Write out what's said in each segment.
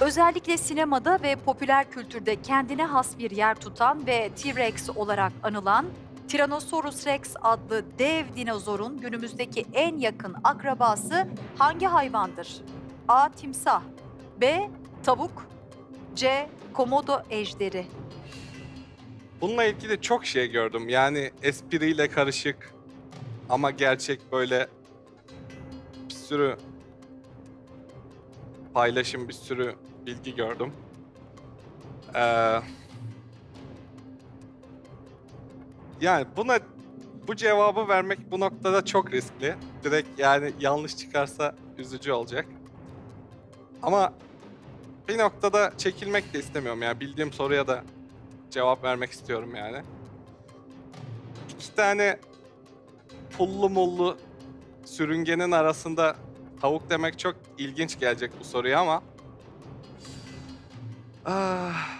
Özellikle sinemada ve popüler kültürde kendine has bir yer tutan ve T-Rex olarak anılan Tyrannosaurus Rex adlı dev dinozorun günümüzdeki en yakın akrabası hangi hayvandır? A. Timsah B. Tavuk C. Komodo ejderi Bununla ilgili çok şey gördüm. Yani espriyle karışık ama gerçek böyle bir sürü paylaşım, bir sürü bilgi gördüm. Ee, yani buna bu cevabı vermek bu noktada çok riskli. Direkt yani yanlış çıkarsa üzücü olacak. Ama bir noktada çekilmek de istemiyorum. Yani bildiğim soruya da cevap vermek istiyorum yani. İki tane pullu mullu sürüngenin arasında tavuk demek çok ilginç gelecek bu soruya ama ah.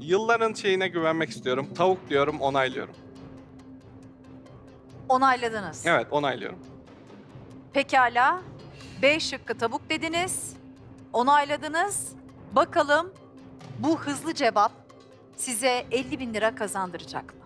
Yılların şeyine güvenmek istiyorum. Tavuk diyorum, onaylıyorum. Onayladınız. Evet, onaylıyorum. Pekala. B şıkkı tavuk dediniz. Onayladınız. Bakalım bu hızlı cevap size 50 bin lira kazandıracak mı?